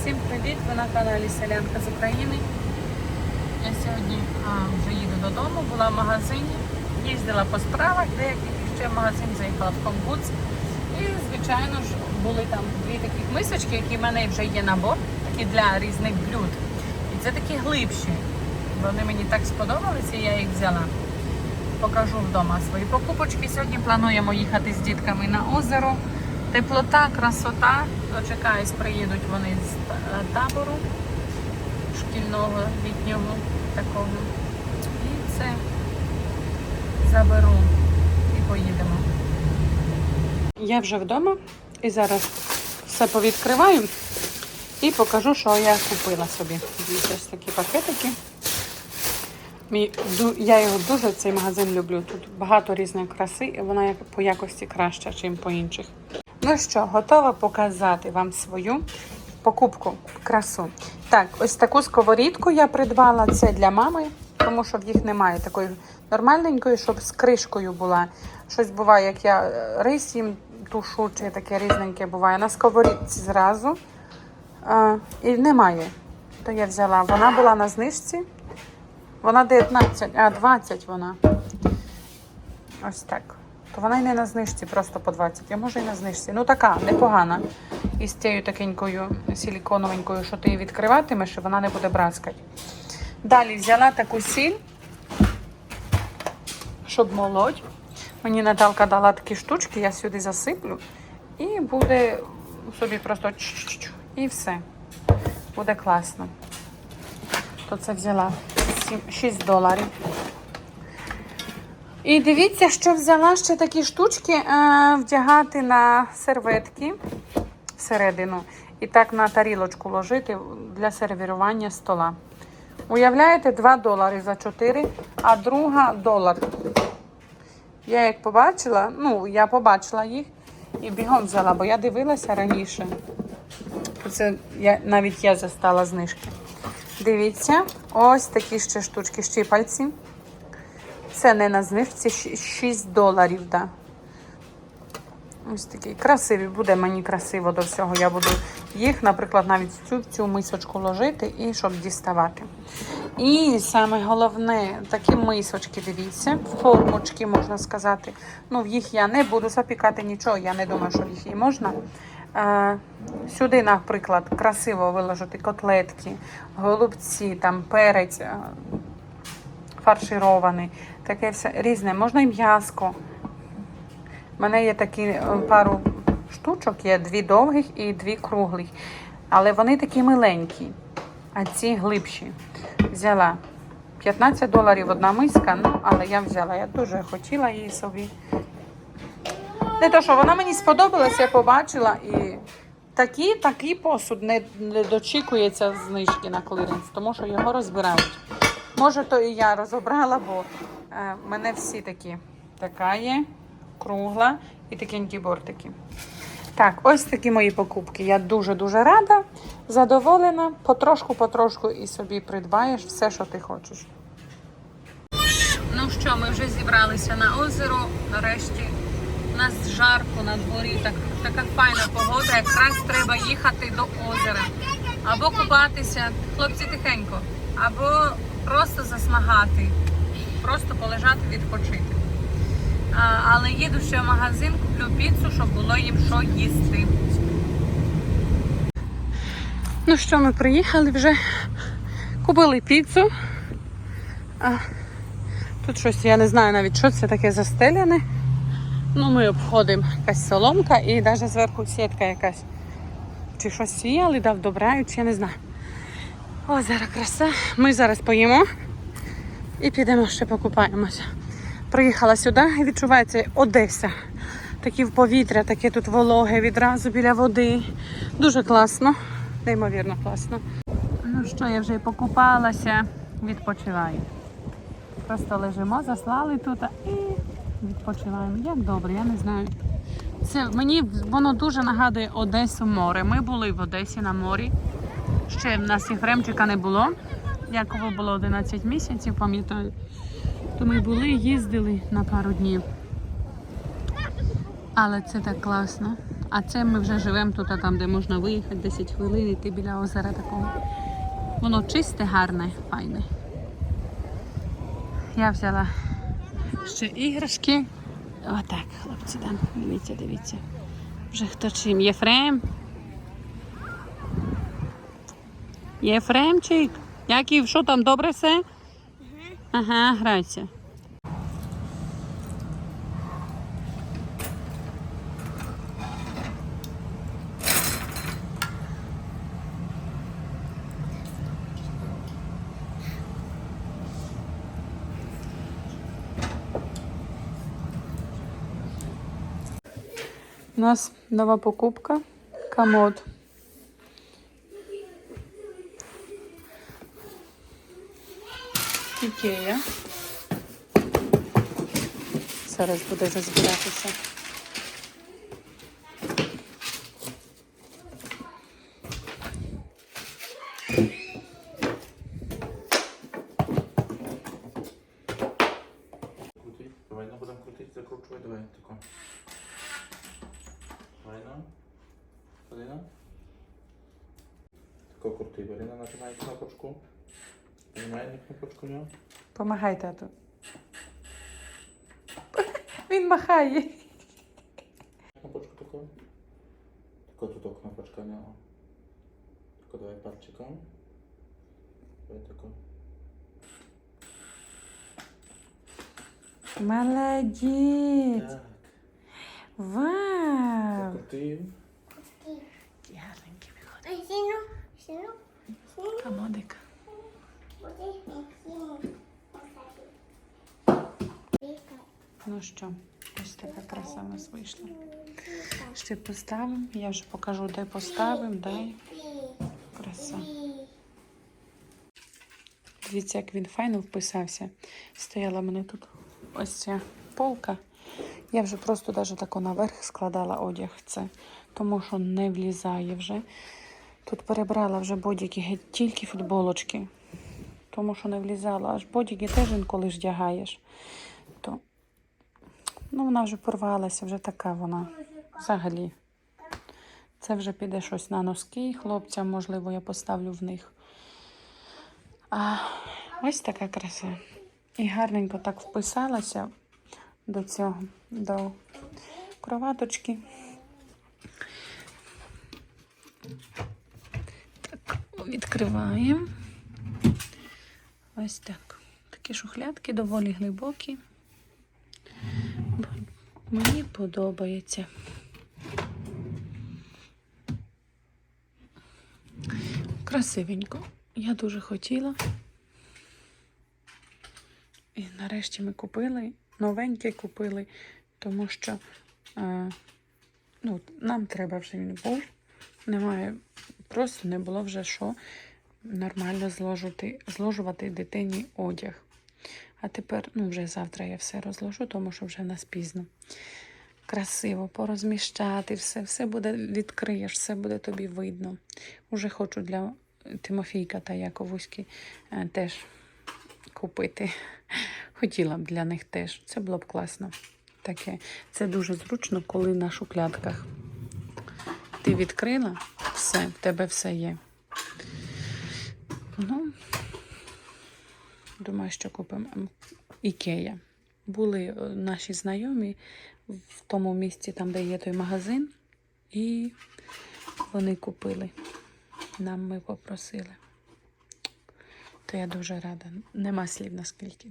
Всім привіт! Ви на каналі Селянка з України. Я сьогодні а, вже їду додому, була в магазині, їздила по справах, деяких ще в магазин заїхала в Комбуц. І, звичайно ж, були там дві таких мисочки, які в мене вже є набор, такі для різних блюд. І це такі глибші. Вони мені так сподобалися, я їх взяла. Покажу вдома свої покупочки. Сьогодні плануємо їхати з дітками на озеро. Теплота, красота. Дочекаюсь, приїдуть вони з табору шкільного, літнього такого. І це заберу і поїдемо. Я вже вдома і зараз все повідкриваю і покажу, що я купила собі. Дивіться, ось такі пакетики. Я його дуже цей магазин люблю. Тут багато різної краси, і вона по якості краща, ніж по інших. Ну що, готова показати вам свою покупку, красу. Так, ось таку сковорідку я придбала. Це для мами, тому що в їх немає такої нормальненької, щоб з кришкою була. Щось буває, як я е, рис їм тушу, чи таке різненьке буває. На сковорідці зразу. А, і немає. То я взяла. Вона була на знижці. Вона 19, а 20 вона. Ось так. То вона й не на знижці, просто по 20. А може і на знижці. Ну така, непогана. І з цією такенькою силіконовенькою, що ти її відкриватимеш, і вона не буде браскати. Далі взяла таку сіль, щоб молоть. Мені Наталка дала такі штучки, я сюди засиплю. І буде собі просто чу-чу-чу. І все. Буде класно. То це взяла 7, 6 доларів. І дивіться, що взяла ще такі штучки е, вдягати на серветки всередину. І так на тарілочку ложити для сервірування стола. Уявляєте, 2 долари за 4, а друга долар. Я як побачила, ну, я побачила їх і бігом взяла, бо я дивилася раніше. Це я, навіть я застала знижки. Дивіться, ось такі ще штучки, щипальці. Це не на знижці, щ- 6 доларів. Да. Ось такі красиві, буде мені красиво до всього. Я буду їх, наприклад, навіть в цю, цю мисочку ложити і щоб діставати. І саме головне, такі мисочки, дивіться, формочки, можна сказати. Ну, в їх я не буду запікати нічого, я не думаю, що в їх і можна. Е, сюди, наприклад, красиво виложити котлетки, голубці, там перець. Фарширований, таке все різне. Можна і м'яско. У мене є такі е, пару штучок, є дві довгих і дві круглих. Але вони такі миленькі, а ці глибші. Взяла 15 доларів одна миска, ну, але я взяла. Я дуже хотіла її собі. Не то, що вона мені сподобалась, я побачила і такий, такий посуд не дочікується знижки на клиренс, тому що його розбирають. Може, то і я розібрала, бо е, в мене всі такі. Така є, кругла і такенькі бортики. Так, ось такі мої покупки. Я дуже-дуже рада, задоволена. Потрошку-потрошку і собі придбаєш все, що ти хочеш. Ну що, ми вже зібралися на озеро. Нарешті у нас жарко на дворі, так, така файна погода. Якраз треба їхати до озера. Або купатися, хлопці тихенько, або просто засмагати, просто полежати, відпочити. Але їду ще в магазин, куплю піцу, щоб було їм що їсти. Ну що, ми приїхали вже, купили піцу. А, тут щось, я не знаю навіть, що це таке застеляне. Ну, ми обходимо якась соломка і навіть зверху сітка якась. Чи щось сіяли, дав добрають, я не знаю. Озеро краса. Ми зараз поїмо і підемо ще покупаємося. Приїхала сюди і відчувається Одеса. Такі в повітря, таке тут вологе відразу біля води. Дуже класно, неймовірно класно. Ну що, я вже і покупалася, відпочиваю. Просто лежимо, заслали тут і відпочиваємо. Як добре, я не знаю. Це мені воно дуже нагадує Одесу море. Ми були в Одесі на морі. Ще в нас Єфремчика не було. Якову було 11 місяців, пам'ятаю. То ми були, їздили на пару днів. Але це так класно. А це ми вже живемо тут, там, де можна виїхати 10 хвилин, йти біля озера такого. Воно чисте, гарне, файне. Я взяла ще іграшки. Отак, хлопці, там. Дивіться, дивіться. Вже хто чим. Єфрем. Єфремчик. Яків, що там, добре все? Ага, грайся. У нас нова покупка. Комод. Ікея. Зараз буде розбиратися. Давай ну будемо крутити, закручувати, давай тако. Давай ну. Полина. Тако крути. Кнопочку. На кнопочку нього. Помагай тату. Він махає. Кнопочку таку. Тако тут кнопочка нього. Тако давай пальчиком. Давай тако. Молодець. Так. Вау. Закрутив. Гарненький виходить. Комодик. буде сину. Ну що, ось така краса у нас вийшла. Ще поставимо. Я вже покажу, де поставимо, дай. Краса. Дивіться, як він файно вписався. Стояла мене тут ось ця полка. Я вже просто навіть тако наверх складала одяг це, тому що не влізає вже. Тут перебрала вже бодіки тільки футболочки, тому що не влізало. Аж бодіки теж інколи ж вдягаєш. Ну, вона вже порвалася, вже така вона взагалі. Це вже піде щось на носки хлопцям, можливо, я поставлю в них. А ось така краса. І гарненько так вписалася до цього, до кроваточки. Так, відкриваємо. Ось так. Такі шухлядки доволі глибокі. Мені подобається. Красивенько. Я дуже хотіла. І нарешті ми купили, новенький купили, тому що е, ну, нам треба вже він був. Немає, просто не було вже що нормально зложувати, зложувати дитині одяг. А тепер, ну, вже завтра я все розложу, тому що вже нас пізно. Красиво порозміщати, все, все буде відкриєш, все буде тобі видно. Уже хочу для Тимофійка та Яковуськи е, теж купити. Хотіла б для них теж. Це було б класно. Таке. Це дуже зручно, коли на шухлядках. Ти відкрила, все, в тебе все є. Ну, думаю, що купимо Ікея. Були е, наші знайомі в тому місці, там, де є той магазин, і вони купили. Нам ми попросили. То я дуже рада. Нема слів наскільки.